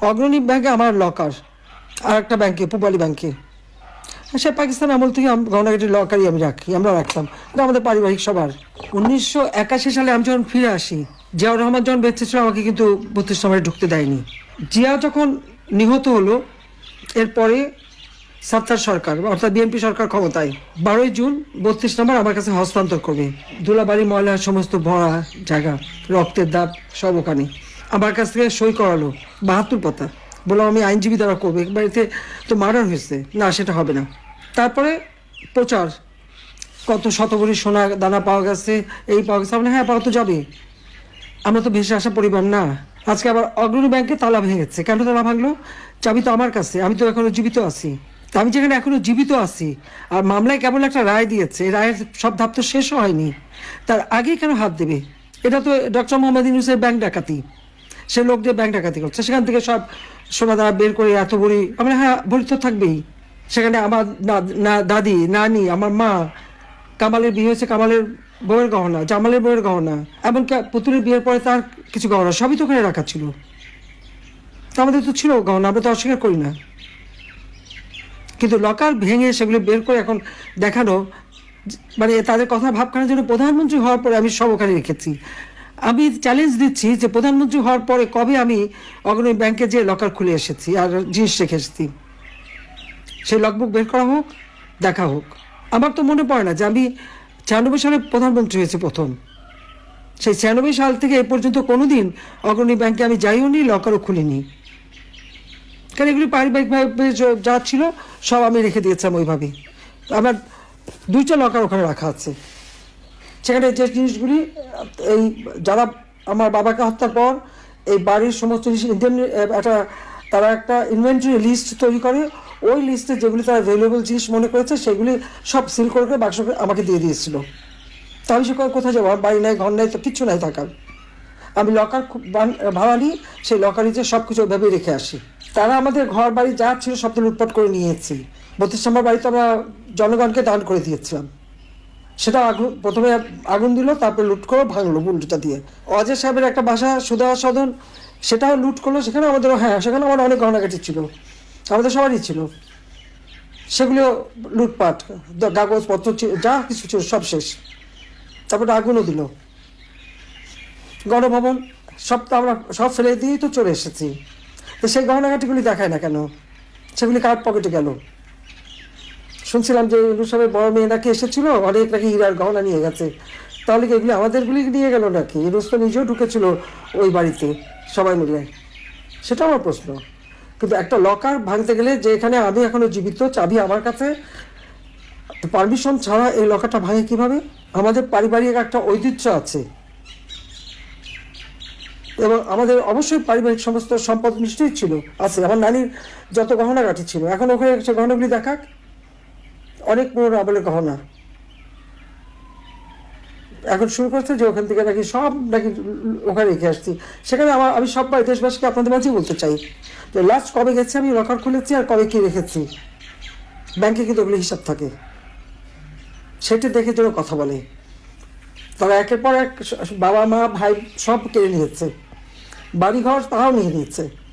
অগ্রণী ব্যাংকে আমার লকার আর একটা ব্যাংকে, পূবালী ব্যাংকে। সে পাকিস্তান আমল থেকে আম- লকারই আমি রাখি, আমরা রাখতাম। এটা আমাদের পারিবারিক সবার। উনিশশো একাশি সালে আমি যখন ফিরে আসি, জিয়াউর রহমান যখন বেঁচে ছিল, আমাকে কিন্তু বত্রিশ নম্বরে ঢুকতে দেয়নি। জিয়া যখন নিহত হলো, এরপরে সাত্তার সরকার, অর্থাৎ বিএনপি সরকার ক্ষমতায়, বারোই জুন বত্রিশ নম্বর আমার কাছে হস্তান্তর করবে। দুলাবাড়ি ময়লার সমস্ত ভরা জায়গা, রক্তের দাগ, সব ওখানে। আমার কাছ থেকে সই করালো। বাহাত্তর পাতা। বললাম, আমি আইনজীবী দ্বারা করব। বাড়িতে তো মার্ডার হয়েছে। না, সেটা হবে না। তারপরে প্রচার। কত শতবরী সোনা দানা পাওয়া গেছে, এই পাওয়া গেছে। আমরা হ্যাঁ পাওয়া তো যাবে আমরা তো ভেসে আসা পরিবার না। আজকে আবার অগ্রণী ব্যাংকে তালা ভেঙেছে কেন তালা ভাঙলো? চাবি তো আমার কাছে। আমি তো এখনও জীবিত আছি। আমি যেখানে এখনও জীবিত আছি, আর মামলায় কেবল একটা রায় দিয়েছে। রায়ের সব ধাপ তো শেষও হয়নি। তার আগেই কেন হাত দেবে? এটা তো ডক্টর মোহাম্মদ ইউনুসের ব্যাংক ডাকাতি। সে লোক দিয়ে ব্যাংক ডাকাতি করছে। সেখান থেকে সব সোনা দানা বের করে এত বড়ি আমরা হ্যাঁ বড়ি তো থাকবেই। সেখানে আমার না- দাদি, নানি, আমার মা, কামালের বিয়ে হয়েছে কামালের বউয়ের গহনা, জামালের বউয়ের গহনা, এমনকি পুতুলের বিয়ের পরে তার কিছু গহনা, সবই তো ওখানে রাখা ছিল। আমাদের তো ছিল গহনা, আমরা তো অস্বীকার করি না। কিন্তু লকার ভেঙে সেগুলো বের করে এখন দেখানো মানে তাদের কথা ভাবখানার জন্য প্রধানমন্ত্রী হওয়ার পরে আমি সব ওখানে রেখেছি। আমি চ্যালেঞ্জ দিচ্ছি যে প্রধানমন্ত্রী হওয়ার পরে কবে আমি অগ্রণী ব্যাংকে যে লকার খুলে এসেছি আর জিনিস রেখে এসেছি। সেই লগবুক বের করা হোক, দেখা হোক। আমার তো মনে পড়ে না যে আমি ছিয়ানব্বই সালে প্রধানমন্ত্রী হয়েছে প্রথম। সেই ছিয়ানব্বই সাল থেকে এ পর্যন্ত কোনোদিন অগ্রণী ব্যাংকে আমি যাইও নি লকারও খুলিনি। কারণ এগুলি পারিবারিকভাবে যা ছিল সব আমি রেখে দিয়েছিলাম ওইভাবে আমার দুইটা লকার ওখানে রাখা আছে। সেখানে যে জিনিসগুলি, এই যারা আমার বাবাকে হত্যার পর এই বাড়ির সমস্ত জিনিস ইন্ডিয়ান, একটা, তারা একটা ইনভেন্টরি লিস্ট তৈরি করে। ওই লিস্টে যেগুলি তারা ভ্যালুয়েবল জিনিস মনে করেছে, সেগুলি সব সিল করে করে বাক্স আমাকে দিয়ে দিয়েছিল। তা আমি সে কথা কোথায় যাব? বাড়ি নাই, ঘর নাই, তো কিচ্ছু নাই থাকার। আমি লকার ভাড়া নিই সেই লকারে যে সব কিছু ওইভাবে রেখে আসি। তারা আমাদের ঘর বাড়ি যা ছিল সব লুটপাট করে নিয়েছি। বত্রিশ নম্বর বাড়িতে আমরা জনগণকে দান করে দিয়েছিলাম। সেটা আগুন, প্রথমে আগুন দিল, তারপরে লুট করে, ভাঙলো বুলটা দিয়ে। অজয় সাহেবের একটা বাসা সুদা সদন, সেটাও লুট করল, সেখানে আমাদেরও হ্যাঁ সেখানে আমার অনেক গহনাগাটি ছিল। আমাদের সবারই ছিল। সেগুলো লুটপাট কাগজপত্র যা কিছু ছিল, সব শেষ। তারপরে আগুনও দিল। গণভবন, সব তো আমরা, সব ফেলে দিয়েই তো চলে এসেছি। তো সেই গহনাঘাটিগুলি দেখায় না কেন? সেগুলি কার পকেটে গেল? শুনছিলাম যে ইউনুসাহের বড় মেয়ে নাকি এসেছিল, অনেক নাকি হীরার গহনা নিয়ে গেছে। তাহলে কি এগুলি আমাদেরগুলি নিয়ে গেল নাকি? ইউনুস তো নিজেও ঢুকেছিল ওই বাড়িতে, সবাই মিলে। সেটা আমার প্রশ্ন। কিন্তু একটা লকার ভাঙতে গেলে যে এখানে আমি এখনও জীবিত, চাবি আমার কাছে পারমিশন ছাড়া এই লকারটা ভাঙে কীভাবে? আমাদের পারিবারিক একটা ঐতিহ্য আছে। এবং আমাদের অবশ্যই পারিবারিক সমস্ত সম্পদ নিশ্চয়ই ছিল, আছে। আমার নানির যত গহনাগাঠি ছিল, এখন ওখানে সে গহনাগুলি দেখাক। অনেক পুরোনো আমলের গহনা। এখন শুরু করছে যে ওখান থেকে নাকি সব নাকি ওখানে রেখে আসছি। সেখানে আমার, আমি সব দেশবাসীকে আপনাদের মাঝেই বলতে চাই যে লাস্ট কবে গেছে, আমি লকার খুলেছি আর কবে কি রেখেছি। ব্যাংকে কিন্তু ওগুলো হিসাব থাকে। সেটি দেখে যেন কথা বলে। তারা একের পর এক বাবা মা ভাই সব কেড়ে নিয়েছে। বাড়িঘর তারাও নিয়ে নিয়েছে।